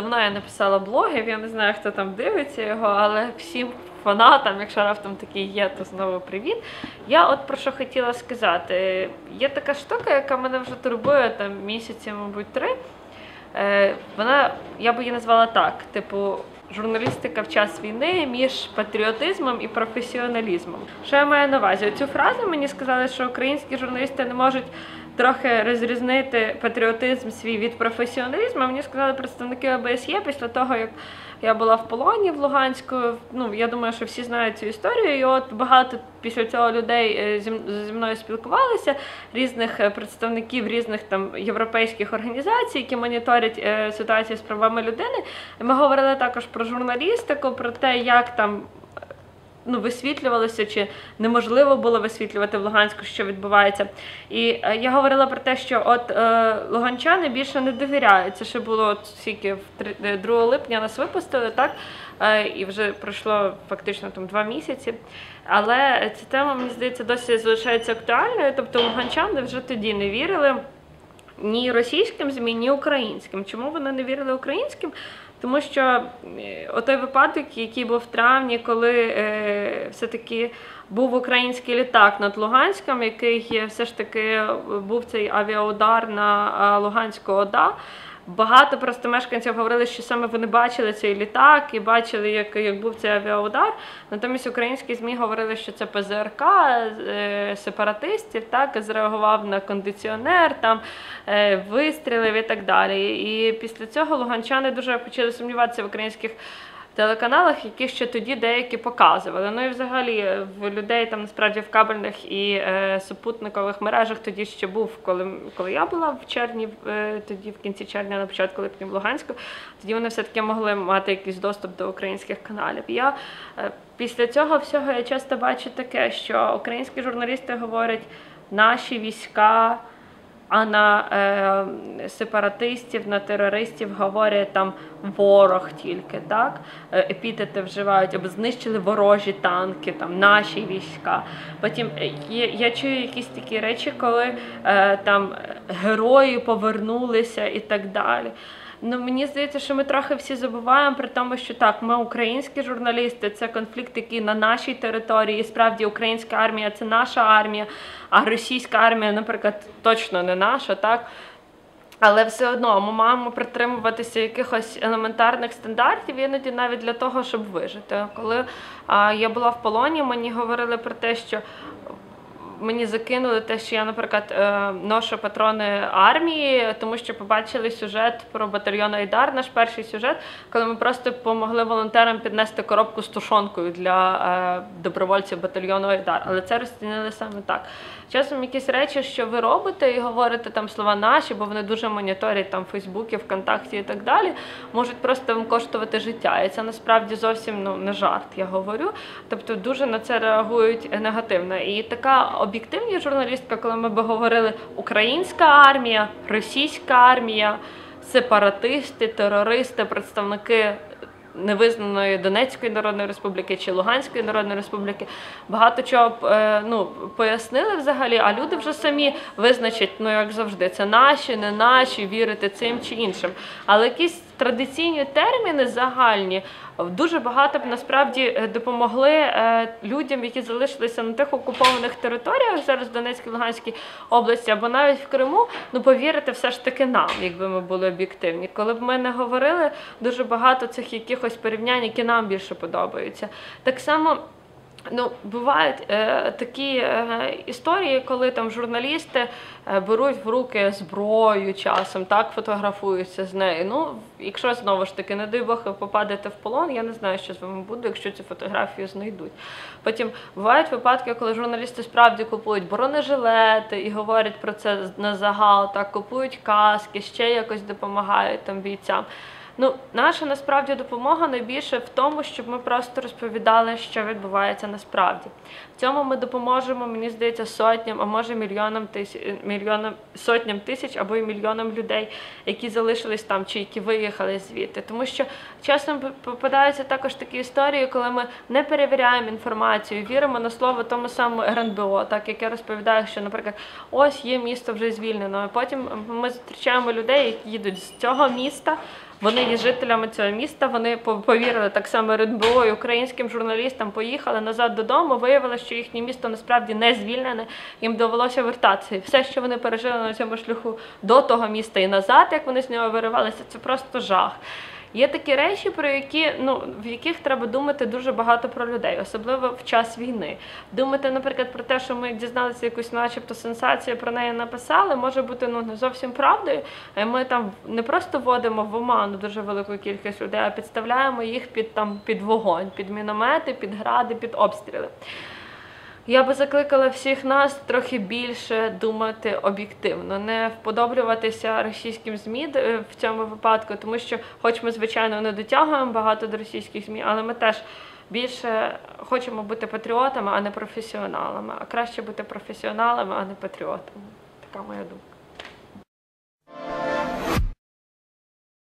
давно я написала блогів, я не знаю, хто там дивиться його, але всім фанатам, якщо раптом такий є, то знову привіт. Я от про що хотіла сказати. Є така штука, яка мене вже турбує там місяці, мабуть, три. Е, Вона, я би її назвала так: типу, журналістика в час війни між патріотизмом і професіоналізмом. Що я маю на увазі? Цю фразу мені сказали, що українські журналісти не можуть трохи розрізнити патріотизм свій від професіоналізму. Мені сказали представники ОБСЄ після того, як я була в полоні в Луганську. Ну я думаю, що всі знають цю історію. І от багато після цього людей е, зі мною спілкувалися, різних е, представників різних там європейських організацій, які моніторять е, ситуацію з правами людини. Ми говорили також про журналістику, про те, як там ну, висвітлювалося, чи неможливо було висвітлювати в Луганську, що відбувається. І е, я говорила про те, що от е, луганчани більше не довіряють. Це ще було скільки в три- е, 2 липня нас випустили, так? Е, і вже пройшло фактично там два місяці. Але ця тема, мені здається, досі залишається актуальною. Тобто луганчани вже тоді не вірили ні російським ЗМІ, ні українським. Чому вони не вірили українським? Тому що той випадок, який був в травні, коли е, все-таки був український літак над Луганськом, який е, все ж таки був цей авіаудар на е, Луганську ОДА. Багато просто мешканців говорили, що саме вони бачили цей літак і бачили, як, як був цей авіаудар. Натомість українські ЗМІ говорили, що це ПЗРК е, сепаратистів, так зреагував на кондиціонер, там е, вистрілив і так далі. І після цього луганчани дуже почали сумніватися в українських. Телеканалах, які ще тоді деякі показували. Ну і взагалі в людей там насправді в кабельних і е, супутникових мережах тоді ще був, коли, коли я була в червні, е, тоді в кінці червня, на початку липня в Луганську, тоді вони все-таки могли мати якийсь доступ до українських каналів. Я е, після цього всього я часто бачу таке, що українські журналісти говорять, наші війська. А на е, сепаратистів, на терористів говорять там ворог тільки, так? Е, Епітети вживають, або знищили ворожі танки, там наші війська. Потім я, є, я чую якісь такі речі, коли е, там е, герої повернулися і так далі. Ну, мені здається, що ми трохи всі забуваємо при тому, що так, ми українські журналісти, це конфлікт, який на нашій території. І справді українська армія це наша армія, а російська армія, наприклад, точно не наша, так. Але все одно ми маємо притримуватися якихось елементарних стандартів, іноді навіть для того, щоб вижити. Коли а, я була в полоні, мені говорили про те, що мені закинули те, що я, наприклад, е, ношу патрони армії, тому що побачили сюжет про батальйон Айдар, наш перший сюжет, коли ми просто допомогли волонтерам піднести коробку з тушонкою для е, добровольців батальйону Айдар. Але це розцінили саме так. Часом якісь речі, що ви робите, і говорите там слова наші, бо вони дуже моніторять там в Фейсбуці, ВКонтакті і так далі, можуть просто вам коштувати життя. І це насправді зовсім ну не жарт, я говорю. Тобто дуже на це реагують негативно. І така об'єктивність журналістка, коли ми би говорили українська армія, російська армія, сепаратисти, терористи, представники невизнаної Донецької Народної Республіки чи Луганської Народної Республіки багато чого е, ну, пояснили взагалі, а люди вже самі визначать, ну як завжди, це наші, не наші, вірити цим чи іншим. Але якісь традиційні терміни загальні дуже багато б насправді е, допомогли е, людям, які залишилися на тих окупованих територіях зараз в Донецькій Луганській області, або навіть в Криму, ну повірити все ж таки нам, якби ми були об'єктивні. Коли б ми не говорили дуже багато цих якихось порівнянь, які нам більше подобаються. Так само. Ну, бувають е, такі е, історії, коли там журналісти е, беруть в руки зброю часом, так фотографуються з нею. Ну, якщо знову ж таки, не дай Бог, попадете в полон, я не знаю, що з вами буде, якщо цю фотографію знайдуть. Потім бувають випадки, коли журналісти справді купують бронежилети і говорять про це на загал, так купують каски, ще якось допомагають там бійцям. Ну, наша насправді допомога найбільше в тому, щоб ми просто розповідали, що відбувається насправді. В цьому ми допоможемо, мені здається, сотням, а може мільйонам тисяч мільйонам сотням тисяч або й мільйонам людей, які залишились там чи які виїхали звідти. Тому що часом попадаються також такі історії, коли ми не перевіряємо інформацію, віримо на слово тому самому РНБО, так як я розповідаю, що, наприклад, ось є місто вже звільнено. А потім ми зустрічаємо людей, які їдуть з цього міста Вони є жителями цього міста. Вони по- повірили так само РНБО і українським журналістам. Поїхали назад додому. Виявилося, що їхнє місто насправді не звільнене. Їм довелося вертатися. І все, що вони пережили на цьому шляху до того міста і назад, як вони з нього виривалися, це просто жах. Є такі речі, про які ну в яких треба думати дуже багато про людей, особливо в час війни. Думати, наприклад, про те, що ми дізналися якусь, начебто, сенсацію про неї написали, може бути ну не зовсім правдою. Ми там не просто вводимо в оману дуже велику кількість людей, а підставляємо їх під там під вогонь, під міномети, під гради, під обстріли. Я би закликала всіх нас трохи більше думати об'єктивно, не вподоблюватися російським ЗМІ е, в цьому випадку, тому що, хоч ми, звичайно, не дотягуємо багато до російських ЗМІ, але ми теж більше хочемо бути патріотами, а не професіоналами. А краще бути професіоналами, а не патріотами. Така моя думка.